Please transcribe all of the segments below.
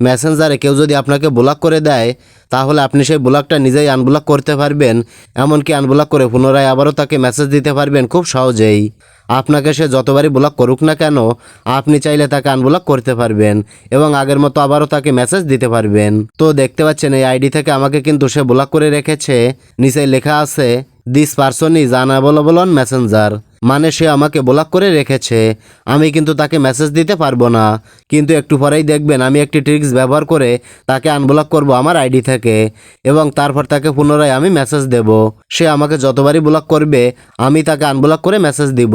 মেসেঞ্জারে কেউ যদি আপনাকে ব্লক করে দেয়, তাহলে আপনি সেই ব্লকটা নিজেই আনব্লক করতে পারবেন। এমনকি আনব্লক করে পুনরায় আবারও তাকে মেসেজ দিতে পারবেন খুব সহজেই। আপনাকে সে যতবারই ব্লক করুক না কেন, আপনি চাইলে তাকে আনব্লক করতে পারবেন এবং আগের মতো আবারও তাকে মেসেজ দিতে পারবেন। তো দেখতে পাচ্ছেন, এই আইডি থেকে আমাকে কিন্তু সে ব্লক করে রেখেছে। নিচে লেখা আছে this person is unavailable on messenger মানে সে আমাকে ব্লক করে রেখেছে। আমি কিন্তু তাকে মেসেজ দিতে পারব না। কিন্তু একটু পরেই দেখবেন, আমি একটি ট্রিক্স ব্যবহার করে তাকে আনব্লক করব আমার আইডি থেকে এবং তারপর তাকে পুনরায় আমি মেসেজ দেব। সে আমাকে যতবারই ব্লক করবে, আমি তাকে আনব্লক করে মেসেজ দিব।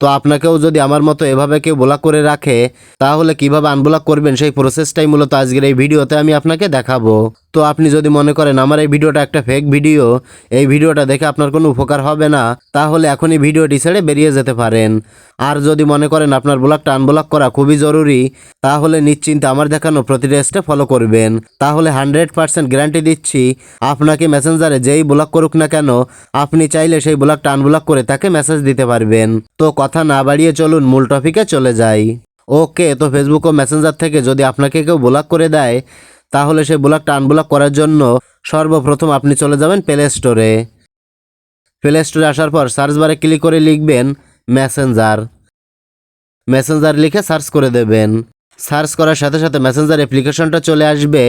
তো আপনাকেও যদি আমার মতো এভাবে কেউ ব্লক করে রাখে, তাহলে কীভাবে আনব্লক করবেন? সেই প্রসেসটাই মূলত আজকের এই ভিডিওতে আমি আপনাকে দেখাবো। তো আপনি যদি মনে করেন আমার এই ভিডিওটা একটা ফেক ভিডিও এই ভিডিওটা দেখে আপনার কোনো উপকার হবে না, তাহলে এখনই ভিডিওটি ছেড়ে বেরিয়ে যেতে পারেন। আর যদি মনে করেন আপনার ব্লগটা আনব্লক করা খুবই জরুরি, তাহলে নিশ্চিন্তে আমার দেখানো প্রতিটা স্টেপ ফলো করবেন। তাহলে হান্ড্রেড পার্সেন্ট গ্যারান্টি দিচ্ছি, আপনাকে মেসেঞ্জারে যেই ব্লক করুক না কেন, আপনি চাইলে সেই ব্লগটা আনব্লক করে তাকে মেসেজ দিতে পারবেন। তো কথা না বাড়িয়ে চলুন মূল টপিকে চলে যাই। ওকে তো ফেসবুক ও মেসেঞ্জার থেকে যদি আপনাকে কেউ ব্লক করে দেয়, তাহলে সেই ব্লগটা আনব্লক করার জন্য সর্বপ্রথম আপনি চলে যাবেন প্লে স্টোরে প্লে স্টোরে আসার পর সার্চ বারে ক্লিক করে লিখবেন মেসেঞ্জার মেসেঞ্জার লিখে সার্চ করে দেবেন। সার্চ করার সাথে সাথে মেসেঞ্জার অ্যাপ্লিকেশনটা চলে আসবে।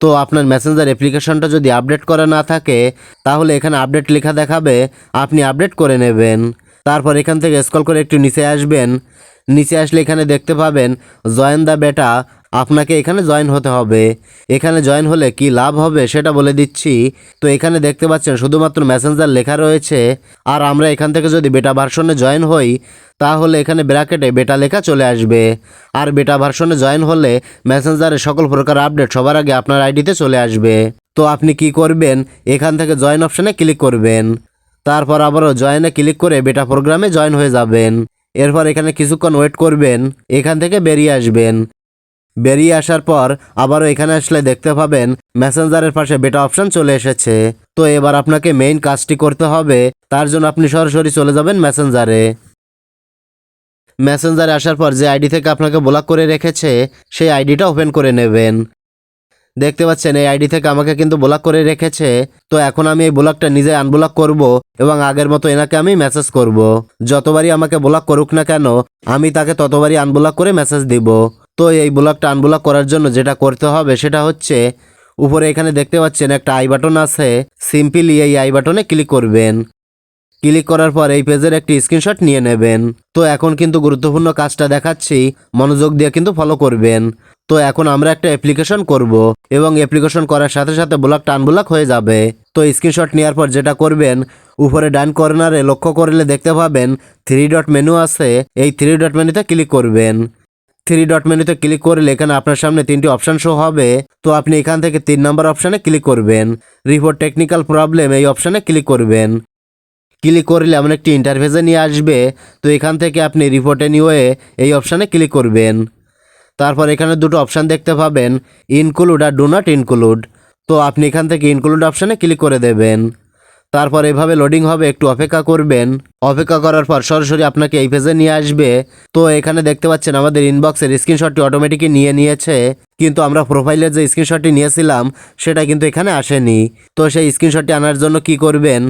তো আপনার মেসেঞ্জার অ্যাপ্লিকেশনটা যদি আপডেট করা না থাকে, তাহলে এখানে আপডেট লেখা দেখাবে, আপনি আপডেট করে নেবেন। তারপর এখান থেকে স্কল করে একটু নিচে আসবেন। নিচে আসলে এখানে দেখতে পাবেন জয়েন দ্য বেটা আপনাকে এখানে জয়েন হতে হবে। এখানে জয়েন হলে কি লাভ হবে সেটা বলে দিচ্ছি। তো এখানে দেখতে পাচ্ছেন শুধুমাত্র মেসেঞ্জার লেখা রয়েছে। আর আমরা এখান থেকে যদি বেটা ভার্সনে জয়েন হই, তাহলে এখানে ব্র্যাকেটে বেটা লেখা চলে আসবে। আর বেটা ভার্সনে জয়েন হলে মেসেঞ্জারে সকল প্রকার আপডেট সবার আগে আপনার আইডিতে চলে আসবে। তো আপনি কি করবেন? এখান থেকে জয়েন অপশানে ক্লিক করবেন। তারপর আবারও জয়েনে ক্লিক করে বেটা প্রোগ্রামে জয়েন হয়ে যাবেন। এরপর এখানে কিছুক্ষণ ওয়েট করবেন, এখান থেকে বেরিয়ে আসবেন। বেরিয়ে আসার পর আবারও এখানে আসলে দেখতে পাবেন মেসেঞ্জারের পাশে বেটা অপশান চলে এসেছে। তো এবার আপনাকে মেইন কাজটি করতে হবে, তার জন্য আপনি সরাসরি চলে যাবেন মেসেঞ্জারে মেসেঞ্জারে আসার পর যে আইডি থেকে আপনাকে ব্লক করে রেখেছে, সেই আইডিটা ওপেন করে নেবেন। দেখতে পাচ্ছেন, এই আইডি থেকে আমাকে কিন্তু ব্লক করে রেখেছে। তো এখন আমি এই ব্লকটা নিজে আনব্লক করব এবং আগের মতো এনাকে আমি মেসেজ করব। যতবারই আমাকে ব্লক করুক না কেন, আমি তাকে ততবারই আনব্লক করে মেসেজ দিব। তো এই ব্লকটা আনব্লক করার জন্য যেটা করতে হবে সেটা হচ্ছে, উপরে এখানে দেখতে পাচ্ছেন একটা আই বাটন আছে। সিম্পলি এই আই বাটনে ক্লিক করবেন। ক্লিক করার পর এই পেজের একটি স্ক্রিনশট নিয়ে নেবেন। তো এখন কিন্তু গুরুত্বপূর্ণ কাজটা দেখাচ্ছি। মনোযোগ দিয়ে কিন্তু ফলো করবেন। তো এখন আমরা একটা অ্যাপ্লিকেশন করব এবং অ্যাপ্লিকেশন করার সাথে সাথে ব্লকটা আনব্লক হয়ে যাবে। তো স্ক্রিনশট নেওয়ার পর যেটা করবেন, উপরে ডান কর্নারে লক্ষ্য করলে দেখতে পাবেন থ্রি ডট মেনু আছে। এই থ্রি ডট মেনুতে ক্লিক করবেন। থ্রি ডট মেনুতে ক্লিক করলে এখানে আপনার সামনে তিনটি অপশান শো হবে। তো আপনি এখান থেকে তিন নম্বর অপশানে ক্লিক করবেন। রিপোর্ট টেকনিক্যাল প্রবলেম এই অপশানে ক্লিক করবেন। ক্লিক করলে এমন একটি ইন্টারফেসে নিয়ে আসবে। তো এখান থেকে আপনি রিপোর্টে নিয়ে এই অপশানে ক্লিক করবেন। তারপর এখানে দুটো অপশান দেখতে পাবেন ইনক্লুড আর ডু নট ইনক্লুড তো আপনি এখান থেকে ইনক্লুড অপশানে ক্লিক করে দেবেন। তারপর এভাবে লোডিং হবে, একটু অপেক্ষা করবেন। অপেক্ষা করার পর সরাসরি আপনাকে এই পেজে নিয়ে আসবে। তো এখানে দেখতে পাচ্ছেন আমাদের ইনবক্সের স্ক্রিনশটটি অটোমেটিকই নিয়ে নিয়েছে। কিন্তু আমরা প্রোফাইলের যে স্ক্রিনশটটি নিয়েছিলাম, সেটা কিন্তু এখানে আসেনি। তো সেই স্ক্রিনশটটি আনার জন্য কি করবেন?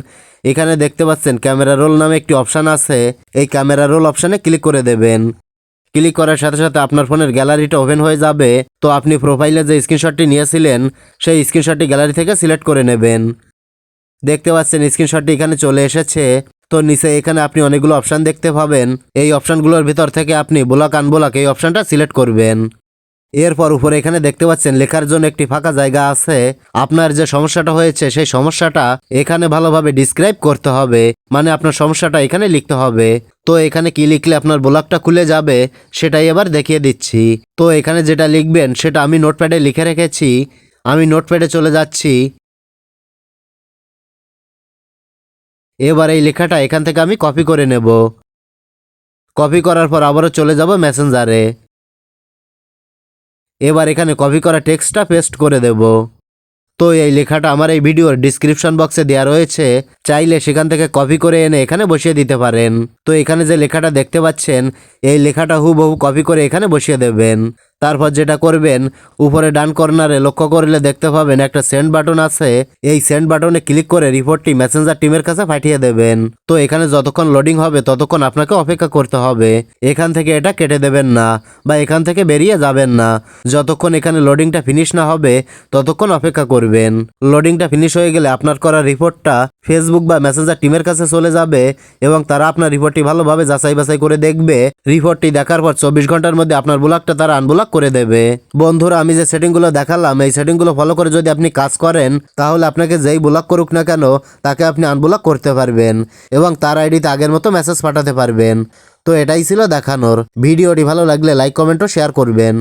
এখানে দেখতে পাচ্ছেন ক্যামেরা রোল নামে একটি অপশান আছে। এই ক্যামেরা রোল অপশানে ক্লিক করে দেবেন। ক্লিক করার সাথে সাথে আপনার ফোনের গ্যালারিটা ওপেন হয়ে যাবে। তো আপনি প্রোফাইলে যে স্ক্রিনশটটি নিয়েছিলেন, সেই স্ক্রিনশটটি গ্যালারি থেকে সিলেক্ট করে নেবেন। দেখতে পাচ্ছেন স্ক্রিনশটটি এখানে চলে এসেছে। তো নিচে এখানে আপনি অনেকগুলো অপশান দেখতে পাবেন। এই অপশানগুলোর ভিতর থেকে আপনি ব্লক আনব্লক এই অপশানটা সিলেক্ট করবেন। এরপর উপরে এখানে দেখতে পাচ্ছেন, লেখার জন্য একটি ফাঁকা জায়গা আছে। আপনার যে সমস্যাটা হয়েছে, সেই সমস্যাটা এখানে ভালোভাবে ডিসক্রাইব করতে হবে। মানে আপনার সমস্যাটা এখানে লিখতে হবে। তো এখানে কি লিখলে আপনার ব্লগটা খুলে যাবে, সেটাই এবার দেখিয়ে দিচ্ছি। তো এখানে যেটা লিখবেন, সেটা আমি নোটপ্যাডে লিখে রেখেছি। আমি নোটপ্যাডে চলে যাচ্ছি। এবার এই লেখাটা এখান থেকে আমি কপি করে নেব। কপি করার পর আবারও চলে যাব মেসেঞ্জারে এবার এখানে কপি করা টেক্সটটা পেস্ট করে দেব। তো এই লেখাটা আমার এই ভিডিওর ডিসক্রিপশন বক্সে দেওয়া রয়েছে। চাইলে সেখান থেকে কপি করে এনে এখানে বসিয়ে দিতে পারেন। তো এখানে যে লেখাটা দেখতে পাচ্ছেন, এই লেখাটা হুবহু কপি করে এখানে বসিয়ে দেবেন। তারপর যেটা করবেন, উপরে ডান কর্নারে লক্ষ্য করলে দেখতে পাবেন একটা সেন্ড বাটন আছে। এই সেন্ড বাটনে ক্লিক করে রিপোর্টটি মেসেঞ্জার টিমের কাছে পাঠিয়ে দেবেন। তো এখানে যতক্ষণ লোডিং হবে, ততক্ষণ আপনাকে অপেক্ষা করতে হবে। এখান থেকে এটা কেটে দেবেন না বা এখান থেকে বেরিয়ে যাবেন না। যতক্ষণ এখানে লোডিংটা ফিনিশ না হবে, ততক্ষণ অপেক্ষা করবেন। লোডিংটা ফিনিশ হয়ে গেলে আপনার করা রিপোর্টটা ফেসবুক বা মেসেঞ্জার টিমের কাছে চলে যাবে এবং তারা আপনার রিপোর্টটি ভালোভাবে যাচাই বাছাই করে দেখবে। রিপোর্টটি দেখার পর চব্বিশ ঘণ্টার মধ্যে আপনার ব্লকটা তারা আনব্লক করে দেবে। বন্ধুরা, আমি যে সেটিংগুলো দেখালাম, এই সেটিংগুলো ফলো করে যদি আপনি কাজ করেন, তাহলে আপনাকে যেই ব্লক করুক না কেন, তাকে আপনি আনব্লক করতে পারবেন এবং তার আইডিতে আগের মতো মেসেজ পাঠাতে পারবেন। তো এটাই ছিল দেখানোর। ভিডিওটি ভালো লাগলে লাইক কমেন্ট ও শেয়ার করবেন।